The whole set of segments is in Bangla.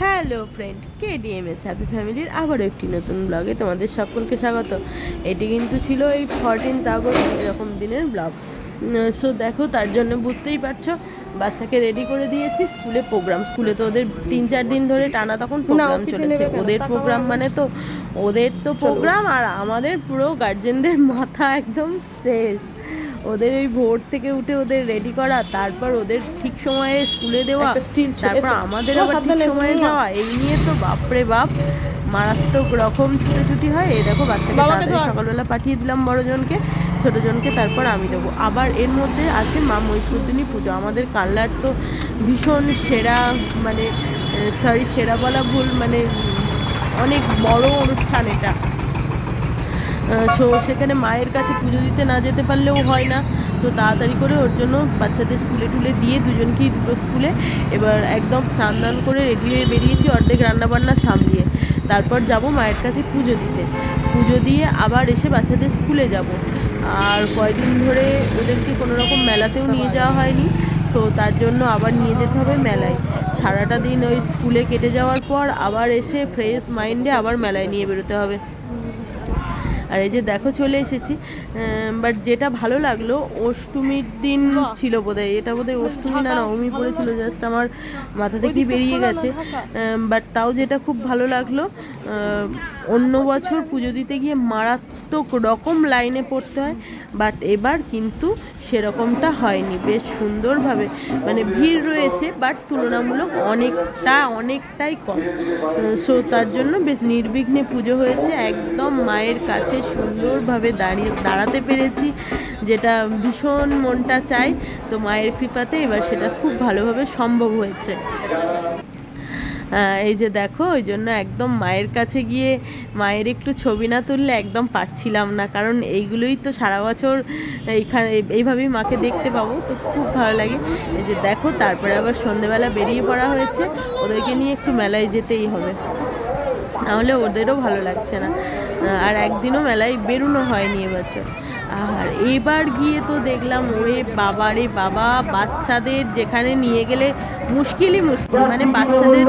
হ্যালো ফ্রেন্ড কে ডিএমএস হ্যাপি ফ্যামিলির আবারও একটি নতুন ব্লগে তোমাদের সকলকে স্বাগত। এটি কিন্তু ছিল এই ফরটিন্থ আগস্ট এরকম দিনের ব্লগ। সো দেখো তার জন্য বুঝতেই পারছ বাচ্চাকে রেডি করে দিয়েছি। স্কুলে প্রোগ্রাম স্কুলে তো ওদের তিন চার দিন ধরে টানা তখন প্রোগ্রাম চলেছে। ওদের প্রোগ্রাম মানে তো ওদের তো প্রোগ্রাম আর আমাদের পুরো গার্জেনদের মাথা একদম শেষ। ওদের ওই ভোর থেকে উঠে ওদের রেডি করা তারপর ওদের ঠিক সময়ে স্কুলে দেওয়া স্টিল তারপর আমাদের আবার ঠিক সময়ে যাওয়া এই নিয়ে তো বাপরে বাপ মারাত্মক রকম ছুটোছুটি হয়। এই দেখো বাচ্চাকে তাড়াতাড়ি সকালবেলা পাঠিয়ে দিলাম বড়জনকে ছোটোজনকে তারপর আমি দেবো। আবার এর মধ্যে আছে মা মহিষমর্দিনী পুজো। আমাদের কাল্লার তো ভীষণ সেরা মানে সরি সেরা বলা ভুল মানে অনেক বড় অনুষ্ঠান এটা। সো সেখানে মায়ের কাছে পুজো দিতে না যেতে পারলেও হয় না। তো তাড়াতাড়ি করে ওর জন্য বাচ্চাদের স্কুলে টুলে দিয়ে দুজনকেই দুটো স্কুলে এবার একদম স্নান দান করে রেডি হয়ে বেরিয়েছি অর্ধেক রান্নাবান্না সামলিয়ে। তারপর যাব মায়ের কাছে পুজো দিতে। পুজো দিয়ে আবার এসে বাচ্চাদের স্কুলে যাব। আর কয়দিন ধরে ওদেরকে কোনো রকম মেলাতেও নিয়ে যাওয়া হয়নি। তো তার জন্য আবার নিয়ে যেতে হবে মেলায়। সারাটা দিন ওই স্কুলে কেটে যাওয়ার পর আবার এসে ফ্রেশ মাইন্ডে আবার মেলায় নিয়ে বেরোতে হবে। আর এই যে দেখো চলে এসেছি বাট যেটা ভালো লাগল অষ্টমীর দিন ছিল বোধহয় এটা বোধহয় অষ্টমী না নবমী পড়েছিল জাস্ট আমার মাথা থেকেই বেরিয়ে গেছে। বাট তাও যেটা খুব ভালো লাগল অন্য বছর পুজো দিতে গিয়ে মারাত্মক রকম লাইনে পড়তে হয় বাট এবার কিন্তু সেরকমটা হয়নি। বেশ সুন্দরভাবে মানে ভিড় রয়েছে বাট তুলনামূলক অনেকটা, অনেকটাই কম। সো তার জন্য বেশ নির্বিঘ্নে পুজো হয়েছে, একদম মায়ের কাছে সুন্দরভাবে দাঁড়িয়ে, দাঁড়াতে পেরেছি, যেটা ভীষণ মনটা চাই তো মায়ের কৃপাতে এবার সেটা খুব ভালোভাবে সম্ভব হয়েছে। এই যে দেখো, ওই জন্য একদম মায়ের কাছে গিয়ে মায়ের একটু ছবি না তুললে একদম পারছিলাম না। কারণ এইগুলোই তো সারা বছর এইখানে এইভাবেই মাকে দেখতে পাবো, তো খুব ভালো লাগে। এই যে দেখো, তারপরে আবার সন্ধেবেলা বেরিয়ে পড়া হয়েছে, ওদেরকে নিয়ে একটু মেলায় যেতেই হবে। নাহলে ওদেরও ভালো লাগছে না। আর একদিনও মেলায় বেরোনো হয়নি এবছর আর এবার গিয়ে তো দেখলাম, ওরে বাবা রে বাবা, বাচ্চাদের যেখানে নিয়ে গেলে মুশকিলই মুশকিল। মানে বাচ্চাদের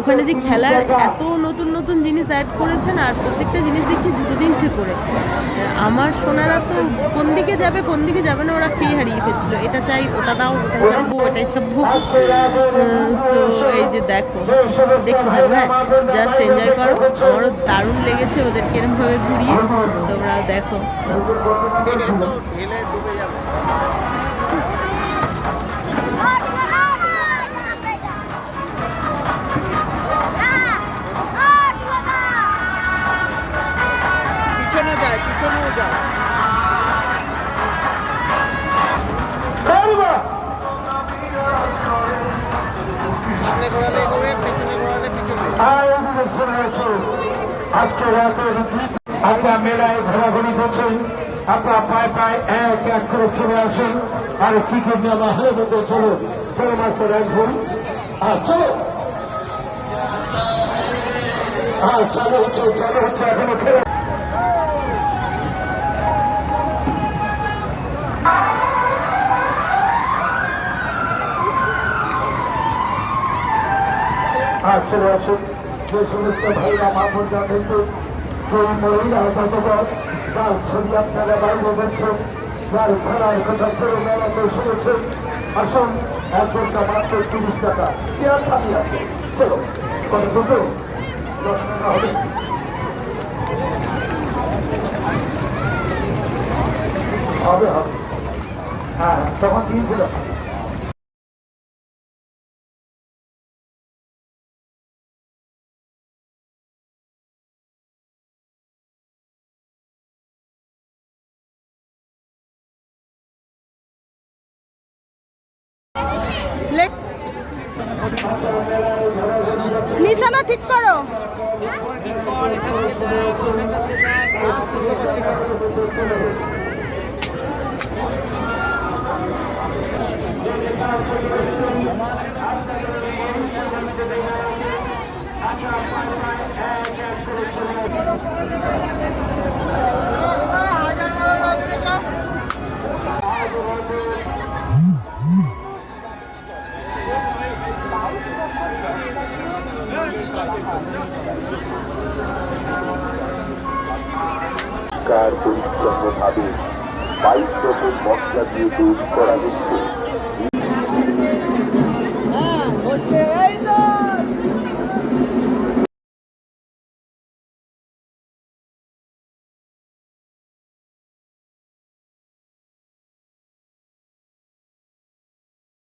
ওখানে যে খেলার এত নতুন নতুন জিনিস অ্যাড করেছেন আর প্রত্যেকটা জিনিস দেখছি দুটো তিনটে করে। আমার সোনারা তো কোন দিকে যাবে, কোন দিকে যাবে না, ওরা খেয়ে হারিয়ে ফেলছিল। এটা চাই, ওটা দাও, ওটা চাপবো ওটাই চাপবো সো যে দেখো, দেখতে হবে হ্যাঁ? জাস্ট এনজয় করো। আমারও দারুণ লেগেছে ওদেরকে এরমভাবে ঘুরিয়ে। তোমরাও দেখো। পিছনে যায়, পিছনেও যায়। সামনে ঘোরালে এগোবে পেছনে ঘোরালে পিছনে। আজকে আমরা মেলায় ঘোরাঘুরি করছি আপনার পায়ে পায়ে এক এক করে চলে আসেন আর কি কি নেওয়া হয়ে মধ্যে চলো। চলো মাস্টার একজন আর চলো। আর চালু হচ্ছে চালু হচ্ছে, এখনও আর চলে আসুন যে সমস্ত ভাইরা মা বোনরা কিন্তু সেই মহিলা ততবার তার ছবি আপনারা বাইরে করছেন যার কথা ছেড়ে শুনেছেন। আসুন, এক মাত্র তিরিশ টাকা। চেয়ার খালি আছে চলো, কত টাকা হবে। হবে হ্যাঁ তখন নিশানা ঠিক করো কার পরিচ্ছন্নভাবে বাইশ রকম মশলা দিয়ে তৈরি করা হচ্ছে।